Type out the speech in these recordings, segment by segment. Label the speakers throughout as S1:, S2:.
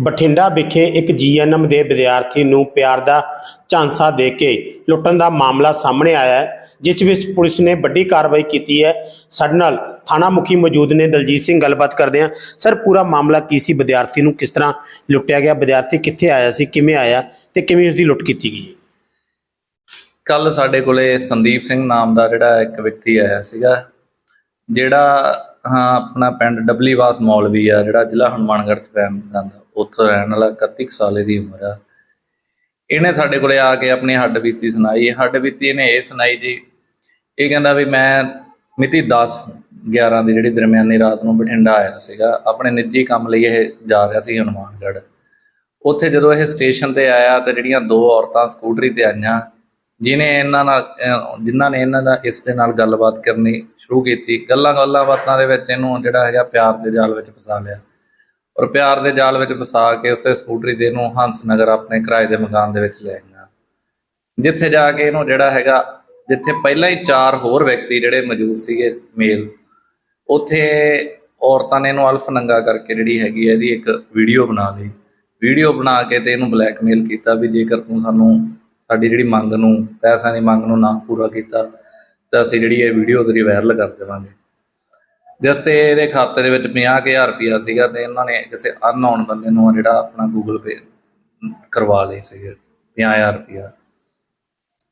S1: ਬਠਿੰਡਾ ਵਿਖੇ ਇੱਕ ਜੀਐਨਐਮ ਦੇ ਵਿਦਿਆਰਥੀ ਨੂੰ ਪਿਆਰ ਦਾ ਝਾਂਸਾ ਦੇ ਕੇ ਲੁੱਟਣ ਦਾ ਮਾਮਲਾ ਸਾਹਮਣੇ ਆਇਆ ਹੈ, ਜਿਸ ਵਿੱਚ ਪੁਲਿਸ ਨੇ ਵੱਡੀ ਕਾਰਵਾਈ ਕੀਤੀ ਹੈ। ਸਾਡੇ ਨਾਲ ਥਾਣਾ ਮੁਖੀ ਮੌਜੂਦ ਨੇ ਦਲਜੀਤ ਸਿੰਘ, ਗੱਲਬਾਤ ਕਰਦੇ ਹਾਂ। ਸਰ, ਪੂਰਾ ਮਾਮਲਾ ਕੀ ਸੀ? ਵਿਦਿਆਰਥੀ ਨੂੰ ਕਿਸ ਤਰ੍ਹਾਂ ਲੁੱਟਿਆ ਗਿਆ? ਵਿਦਿਆਰਥੀ ਕਿੱਥੇ ਆਇਆ ਸੀ? ਕਿਵੇਂ ਆਇਆ ਤੇ ਕਿਵੇਂ ਉਸ ਦੀ ਲੁੱਟ ਕੀਤੀ ਗਈ
S2: ਕੱਲ ਸਾਡੇ ਕੋਲੇ ਸੰਦੀਪ ਸਿੰਘ ਨਾਮ ਦਾ ਜਿਹੜਾ ਇੱਕ ਵਿਅਕਤੀ ਆਇਆ ਸੀਗਾ, ਜਿਹੜਾ, ਹਾਂ, ਆਪਣਾ ਪਿੰਡ ਡਬਲੀਵਾਸ ਮੌਲਵੀ ਆ, ਜਿਹੜਾ ਜ਼ਿਲ੍ਹਾ ਹਨੂਮਾਨਗੜ੍ਹ ਚ ਪੈਣ ਉੱਥੋਂ ਰਹਿਣ ਵਾਲਾ 31 ਕੁ ਸਾਲ ਦੀ ਉਮਰ ਆ। ਇਹਨੇ ਸਾਡੇ ਕੋਲੇ ਆ ਕੇ ਆਪਣੀ ਹੱਡ ਬੀਤੀ ਸੁਣਾਈ। ਹੱਡ ਬੀਤੀ ਇਹਨੇ ਇਹ ਸੁਣਾਈ ਜੀ, ਇਹ ਕਹਿੰਦਾ ਵੀ ਮੈਂ ਮਿਤੀ 10 11 ਦੀ ਜਿਹੜੀ ਦਰਮਿਆਨੀ ਰਾਤ ਨੂੰ ਬਠਿੰਡਾ ਆਇਆ ਸੀਗਾ। ਆਪਣੇ ਨਿੱਜੀ ਕੰਮ ਲਈ ਇਹ ਜਾ ਰਿਹਾ ਸੀ ਹਨੂਮਾਨਗੜ੍ਹ। ਉੱਥੇ ਜਦੋਂ ਇਹ ਸਟੇਸ਼ਨ ਤੇ ਆਇਆ ਤਾਂ ਜਿਹੜੀਆਂ ਦੋ ਔਰਤਾਂ ਸਕੂਟਰੀ ਤੇ ਆਈਆਂ ਜਿਨੇ ਇਹਨਾਂ ਨਾਲ, ਅਹ, ਜਿਨ੍ਹਾਂ ਨੇ ਇਹਨਾਂ ਦਾ ਇਸ ਦੇ ਨਾਲ ਗੱਲਬਾਤ ਕਰਨੀ ਸ਼ੁਰੂ ਕੀਤੀ। ਗੱਲਾਂ ਗੱਲਾਂ ਬਾਤਾਂ ਦੇ ਵਿੱਚ ਇਹਨੂੰ ਜਿਹੜਾ ਹੈਗਾ ਪਿਆਰ ਦੇ ਜਾਲ ਵਿੱਚ ਫਸਾ ਲਿਆ। ਔਰ ਪਿਆਰ ਦੇ ਜਾਲ ਵਿੱਚ ਫਸਾ ਕੇ ਉਸੇ ਸਕੂਟਰੀ ਦੇ ਨੂੰ ਹੰਸ ਨਗਰ ਆਪਣੇ ਕਿਰਾਏ ਦੇ ਮਕਾਨ ਦੇ ਵਿੱਚ ਲੈ ਗਿਆ ਜਿੱਥੇ ਜਾ ਕੇ ਇਹਨੂੰ ਜਿਹੜਾ ਹੈਗਾ, ਜਿੱਥੇ ਪਹਿਲਾਂ ਹੀ ਚਾਰ ਹੋਰ ਵਿਅਕਤੀ ਜਿਹੜੇ ਮੌਜੂਦ ਸੀਗੇ ਮੇਲ ਉੱਥੇ ਔਰਤਾਂ ਨੇ ਇਹਨੂੰ ਅਲਫ ਨੰਗਾ ਕਰਕੇ ਜਿਹੜੀ ਹੈਗੀ ਹੈ ਇਹਦੀ ਇੱਕ ਵੀਡੀਓ ਬਣਾ ਲਈ। ਵੀਡੀਓ ਬਣਾ ਕੇ ਤੇ ਇਹਨੂੰ ਬਲੈਕਮੇਲ ਕੀਤਾ ਵੀ ਜੇਕਰ ਤੂੰ ਸਾਨੂੰ ਸਾਡੀ ਜਿਹੜੀ ਮੰਗ ਨੂੰ, ਪੈਸਿਆਂ ਦੀ ਮੰਗ ਨੂੰ ਨਾ ਪੂਰਾ ਕੀਤਾ, ਤਾਂ ਅਸੀਂ ਜਿਹੜੀ ਇਹ ਵੀਡੀਓ ਤੇਰੀ ਵਾਇਰਲ ਕਰ ਦੇਵਾਂਗੇ। ਜਿਸ ਤੇ ਇਹਦੇ ਖਾਤੇ ਦੇ ਵਿੱਚ 50000 ਰੁਪਇਆ ਸੀਗਾ ਤੇ ਇਹਨਾਂ ਨੇ ਕਿਸੇ ਅਨਨੋਨ ਬੰਦੇ ਨੂੰ ਜਿਹੜਾ ਆਪਣਾ ਗੂਗਲ ਪੇ ਕਰਵਾ ਲਈ ਸੀਗੇ 50000 ਰੁਪਇਆ।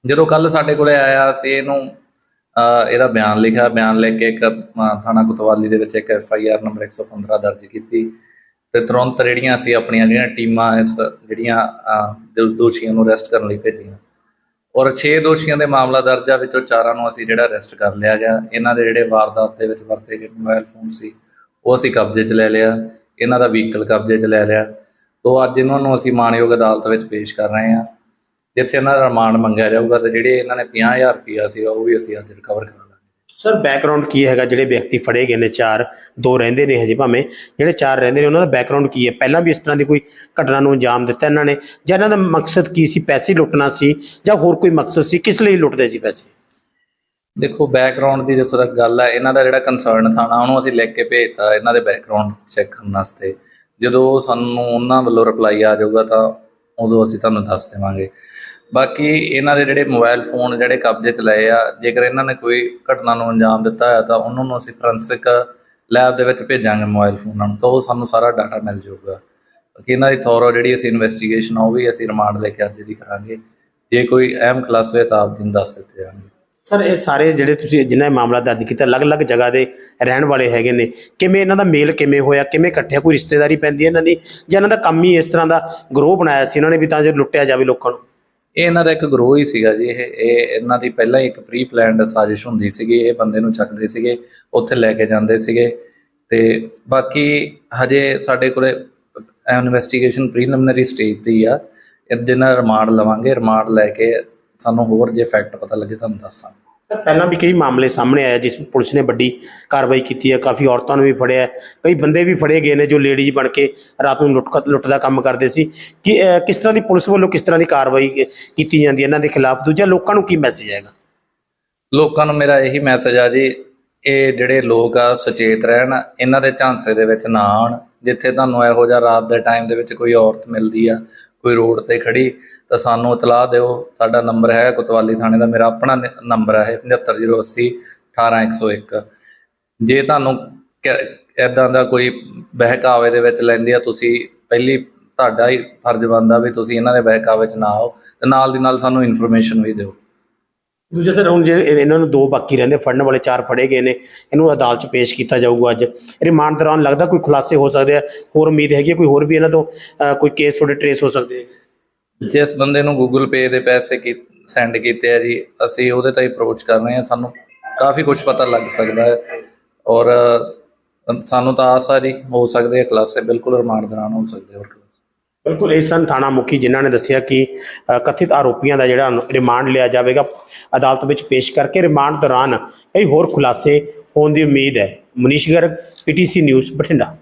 S2: ਜਦੋਂ ਕੱਲ ਸਾਡੇ ਕੋਲੇ ਆਇਆ ਸੀ ਇਹਨੂੰ ਇਹਦਾ ਬਿਆਨ ਲਿਖਿਆ। ਬਿਆਨ ਲਿਖ ਕੇ ਇੱਕ ਥਾਣਾ ਕੁਤਵਾਲੀ ਦੇ ਵਿੱਚ ਇੱਕ ਐਫ ਆਈ ਆਰ ਨੰਬਰ 115 ਦਰਜ ਕੀਤੀ ਤੇ ਤੁਰੰਤ ਜਿਹੜੀਆਂ ਅਸੀਂ ਆਪਣੀਆਂ ਜਿਹੜੀਆਂ ਟੀਮਾਂ ਇਸ, ਜਿਹੜੀਆਂ ਦੋਸ਼ੀਆਂ ਨੂੰ ਅਰੈਸਟ ਕਰਨ ਲਈ ਭੇਜੀਆਂ। ਔਰ 6 ਦੋਸ਼ੀਆਂ ਦੇ ਮਾਮਲਾ ਦਰਜ ਆ, ਵਿੱਚੋਂ ਚਾਰਾਂ ਨੂੰ ਅਸੀਂ ਜਿਹੜਾ ਅਰੈਸਟ ਕਰ ਲਿਆ ਗਿਆ। ਇਹਨਾਂ ਦੇ ਜਿਹੜੇ ਵਾਰਦਾਤ ਦੇ ਵਿੱਚ ਵਰਤੇ ਗਏ ਮੋਬਾਈਲ ਫੋਨ ਸੀ, ਉਹ ਅਸੀਂ ਕਬਜ਼ੇ 'ਚ ਲੈ ਲਿਆ। ਇਹਨਾਂ ਦਾ ਵਹੀਕਲ ਕਬਜ਼ੇ 'ਚ ਲੈ ਲਿਆ। ਤੋਂ ਅੱਜ ਇਹਨਾਂ ਨੂੰ ਅਸੀਂ ਮਾਣਯੋਗ ਅਦਾਲਤ ਵਿੱਚ ਪੇਸ਼ ਕਰ ਰਹੇ ਹਾਂ। ਜਿੱਥੇ ਇਹਨਾਂ ਦਾ ਰਿਮਾਂਡ ਮੰਗਿਆ ਜਾਊਗਾ ਤੇ ਜਿਹੜੇ ਇਹਨਾਂ ਨੇ 50000 ਰੁਪਇਆ ਸੀ ਉਹ ਵੀ ਅਸੀਂ ਅੱਜ ਰਿਕਵਰ ਕਰਾ
S1: ਸਰ ਬੈਕਗ੍ਰਾਉਂਡ ਕੀ ਹੈਗਾ? ਜਿਹੜੇ ਵਿਅਕਤੀ ਫੜੇ ਗਏ ਨੇ, ਚਾਰ, ਦੋ ਰਹਿੰਦੇ ਨੇ ਹਜੇ ਭਾਵੇਂ। ਜਿਹੜੇ ਚਾਰ ਰਹਿੰਦੇ ਨੇ, ਉਹਨਾਂ ਦਾ ਬੈਕਗ੍ਰਾਉਂਡ ਕੀ ਹੈ? ਪਹਿਲਾਂ ਵੀ ਇਸ ਤਰ੍ਹਾਂ ਦੀ ਕੋਈ ਘਟਨਾ ਨੂੰ ਅੰਜਾਮ ਦਿੱਤਾ ਇਹਨਾਂ ਨੇ? ਜਾਂ ਇਹਨਾਂ ਦਾ ਮਕਸਦ ਕੀ ਸੀ? ਪੈਸੇ ਲੁੱਟਣਾ ਸੀ? ਜਾਂ ਹੋਰ ਕੋਈ ਮਕਸਦ ਸੀ? ਕਿਸ ਲਈ ਲੁੱਟਦੇ ਸੀ ਪੈਸੇ?
S2: ਦੇਖੋ ਬੈਕਗ੍ਰਾਉਂਡ ਦੀ ਜਿੱਥੋਂ ਤੱਕ ਗੱਲ ਹੈ, ਇਹਨਾਂ ਦਾ ਜਿਹੜਾ ਕੰਸਰਨ ਥਾਣਾ, ਉਹਨੂੰ ਅਸੀਂ ਲਿਖ ਕੇ ਭੇਜਤਾ ਇਹਨਾਂ ਦੇ ਬੈਕਗ੍ਰਾਉਂਡ ਚੈੱਕ ਕਰਨ ਵਾਸਤੇ। ਜਦੋਂ ਸਾਨੂੰ ਉਹਨਾਂ ਵੱਲੋਂ ਰਿਪਲਾਈ ਆ ਜਾਊਗਾ ਤਾਂ ਉਦੋਂ ਅਸੀਂ ਤੁਹਾਨੂੰ ਦੱਸ ਦੇਵਾਂਗੇ। ਬਾਕੀ ਇਹਨਾਂ ਦੇ ਜਿਹੜੇ ਮੋਬਾਈਲ ਫੋਨ ਜਿਹੜੇ ਕਬਜ਼ੇ 'ਚ ਲਏ ਆ, ਜੇਕਰ ਇਹਨਾਂ ਨੇ ਕੋਈ ਘਟਨਾ ਨੂੰ ਅੰਜਾਮ ਦਿੱਤਾ ਹੈ ਤਾਂ ਉਹਨਾਂ ਨੂੰ ਅਸੀਂ ਫੋਰੈਂਸਿਕ ਲੈਬ ਦੇ ਵਿੱਚ ਭੇਜਾਂਗੇ ਮੋਬਾਈਲ ਫੋਨਾਂ ਨੂੰ ਤਾਂ ਉਹ ਸਾਨੂੰ ਸਾਰਾ ਡਾਟਾ ਮਿਲ ਜਾਊਗਾ। ਬਾਕੀ ਇਹਨਾਂ ਦੀ ਥੋਰੋ ਜਿਹੜੀ ਅਸੀਂ ਇਨਵੈਸਟੀਗੇਸ਼ਨ ਆ, ਉਹ ਵੀ ਅਸੀਂ ਰਿਮਾਂਡ ਲੈ ਕੇ ਅੱਜ ਦੀ ਕਰਾਂਗੇ। ਜੇ ਕੋਈ ਅਹਿਮ ਖੁਲਾਸੇ ਤਾਂ ਆਪ ਜੀ ਨੂੰ ਦੱਸ ਦਿੱਤੇ ਜਾਣਗੇ।
S1: ਸਰ, ਇਹ ਸਾਰੇ ਜਿਹੜੇ ਤੁਸੀਂ ਜਿਨ੍ਹਾਂ ਮਾਮਲਾ ਦਰਜ ਕੀਤਾ, ਅਲੱਗ-ਅਲੱਗ ਜਗ੍ਹਾ ਦੇ ਰਹਿਣ ਵਾਲੇ ਹੈਗੇ ਨੇ, ਕਿਵੇਂ ਇਹਨਾਂ ਦਾ ਮੇਲ ਕਿਵੇਂ ਹੋਇਆ, ਕਿਵੇਂ ਇਕੱਠਿਆ ਕੋਈ ਰਿਸ਼ਤੇਦਾਰੀ ਪੈਂਦੀ ਹੈ ਇਹਨਾਂ ਦੀ, ਜਾਂ ਇਹਨਾਂ ਦਾ ਕੰਮ ਹੀ ਇਸ ਤਰ੍ਹਾਂ ਦਾ ਗਰੋਹ ਬਣਾਇਆ ਸੀ, ਇਹਨਾਂ ਨੇ ਵੀ ਤਾਂ ਜੇ ਲੁੱਟਿਆ ਜਾਵੇ ਲੋਕਾਂ ਨੂੰ?
S2: ਇਹ ਇਹਨਾਂ ਦਾ ਇੱਕ ਗਰੋਹ ਹੀ ਸੀਗਾ ਜੀ, ਇਹ ਇਹ ਇਹਨਾਂ ਦੀ ਪਹਿਲਾਂ ਹੀ ਇੱਕ ਪ੍ਰੀ ਪਲਾਨਡ ਸਾਜ਼ਿਸ਼ ਹੁੰਦੀ ਸੀਗੀ, ਇਹ ਬੰਦੇ ਨੂੰ ਚੱਕਦੇ ਸੀਗੇ, ਉੱਥੇ ਲੈ ਕੇ ਜਾਂਦੇ ਸੀਗੇ। ਤੇ ਬਾਕੀ ਹਜੇ ਸਾਡੇ ਕੋਲੇ ਇਨਵੈਸਟੀਗੇਸ਼ਨ ਪ੍ਰੀਲਿਮਿਨਰੀ ਸਟੇਜ ਤੇ ਆ ਜਿਹਨਾਂ ਰਿਮਾਂਡ ਲਵਾਂਗੇ, ਰਿਮਾਂਡ ਲੈ ਕੇ ਸਾਨੂੰ ਹੋਰ ਜੇ ਫੈਕਟ ਪਤਾ ਲੱਗੇ, ਤੁਹਾਨੂੰ ਦੱਸਾਂਗੇ।
S1: ਸਰ ਪਹਿਲਾਂ ਵੀ ਕਈ ਮਾਮਲੇ ਸਾਹਮਣੇ ਆਏ ਜਿਸ ਵਿੱਚ ਪੁਲਿਸ ਨੇ ਵੱਡੀ ਕਾਰਵਾਈ ਕੀਤੀ ਹੈ। ਕਾਫੀ ਔਰਤਾਂ ਨੂੰ ਵੀ ਫੜਿਆ ਹੈ, ਕਈ ਬੰਦੇ ਵੀ ਫੜੇ ਗਏ ਨੇ ਜੋ ਲੇਡੀਜ਼ ਬਣ ਕੇ ਰਾਤ ਨੂੰ ਲੁੱਟ ਲੁੱਟ ਦਾ ਕੰਮ ਕਰਦੇ ਸੀ। ਕਿ ਅਹ, ਕਿਸ ਤਰ੍ਹਾਂ ਦੀ ਪੁਲਿਸ ਵੱਲੋਂ ਕਿਸ ਤਰ੍ਹਾਂ ਦੀ ਕਾਰਵਾਈ ਕੀ- ਕੀਤੀ ਜਾਂਦੀ ਹੈ? ਇਹਨਾਂ ਦੇ ਖਿਲਾਫ ਦੂਜਾ ਲੋਕਾਂ ਨੂੰ ਕੀ ਮੈਸੇਜ ਹੈਗਾ
S2: ਲੋਕਾਂ ਨੂੰ ਮੇਰਾ ਇਹੀ ਮੈਸੇਜ ਆ ਜੀ ਇਹ ਜਿਹੜੇ ਲੋਕ ਆ ਸੁਚੇਤ ਰਹਿਣ। ਇਹਨਾਂ ਦੇ ਝਾਂਸੇ ਦੇ ਵਿੱਚ ਨਾ ਆਉਣ ਜਿੱਥੇ ਤੁਹਾਨੂੰ ਇਹੋ ਜਿਹਾ ਰਾਤ ਦੇ ਟਾਈਮ ਦੇ ਵਿੱਚ ਕੋਈ ਔਰਤ ਮਿਲਦੀ ਆ ਕੋਈ ਰੋਡ ਤੇ ਖੜੀ, ਤਾਂ ਸਾਨੂੰ ਇਤਲਾਹ ਦਿਓ। ਸਾਡਾ ਨੰਬਰ ਹੈ ਕੁਤਵਾਲੀ ਥਾਣੇ ਦਾ, ਮੇਰਾ ਆਪਣਾ ਨ- ਨੰਬਰ ਹੈ 75080 18101 ਜੇ ਤੁਹਾਨੂੰ ਇਦਾਂ ਦਾ ਕੋਈ ਬਹਿਕਾਵੇ ਦੇ ਵਿੱਚ ਲੈਂਦੀ ਆ, ਤੁਸੀਂ ਪਹਿਲੀ ਤੁਹਾਡਾ ਹੀ ਫਰਜ਼ ਬਣਦਾ ਵੀ ਤੁਸੀਂ ਇਹਨਾਂ ਦੇ ਬਹਿਕਾਵੇ 'ਚ ਨਾ ਆਓ ਤੇ ਨਾਲ ਦੀ ਨਾਲ ਸਾਨੂੰ ਇਨਫੋਰਮੇਸ਼ਨ ਵੀ ਦਿਓ।
S1: ਦੂਜੇ ਸਰ, ਹੁਣ ਜੇ ਇਹਨਾਂ ਨੂੰ ਦੋ ਬਾਕੀ ਰਹਿੰਦੇ, ਫੜਨ ਵਾਲੇ ਚਾਰ ਫੜੇ ਗਏ ਨੇ, ਇਹਨੂੰ ਅਦਾਲਤ 'ਚ ਪੇਸ਼ ਕੀਤਾ ਜਾਊਗਾ ਅੱਜ। ਰਿਮਾਂਡ ਦੌਰਾਨ ਲੱਗਦਾ ਕੋਈ ਖੁਲਾਸੇ ਹੋ ਸਕਦੇ ਆ, ਹੋਰ ਉਮੀਦ ਹੈਗੀ ਹੈ ਕੋਈ ਹੋਰ ਵੀ ਇਹਨਾਂ ਤੋਂ ਕੋਈ ਕੇਸ ਤੁਹਾਡੇ ਟਰੇਸ ਹੋ ਸਕਦੇ
S2: ਜਿਸ ਬੰਦੇ ਨੂੰ ਗੂਗਲ ਪੇ ਦੇ ਪੈਸੇ ਕੀ ਸੈਂਡ ਕੀਤੇ ਆ ਜੀ, ਅਸੀਂ ਉਹਦੇ ਤਾਂ ਅਪਰੋਚ ਕਰ ਰਹੇ ਹਾਂ, ਸਾਨੂੰ ਕਾਫੀ ਕੁਝ ਪਤਾ ਲੱਗ ਸਕਦਾ ਹੈ। ਔਰ ਸਾਨੂੰ ਤਾਂ ਆਸ ਆ ਜੀ, ਹੋ ਸਕਦੇ ਆ ਕਲਾਸੇ ਬਿਲਕੁਲ ਰਿਮਾਂਡ ਦੌਰਾਨ ਹੋ ਸਕਦੇ ਹੋਰ।
S1: ਬਿਲਕੁਲ ਇਹ ਸਨ ਥਾਣਾ ਮੁਖੀ ਜਿਨ੍ਹਾਂ ਨੇ ਦੱਸਿਆ ਕਿ ਅ, ਕਥਿਤ ਆਰੋਪੀਆਂ ਦਾ ਜਿਹੜਾ ਰਿਮਾਂਡ ਲਿਆ ਜਾਵੇਗਾ। ਅਦਾਲਤ ਵਿੱਚ ਪੇਸ਼ ਕਰਕੇ ਰਿਮਾਂਡ ਦੌਰਾਨ ਕਈ ਹੋਰ ਖੁਲਾਸੇ ਹੋਣ ਦੀ ਉਮੀਦ ਹੈ। Manish Garg PTC news Bathinda.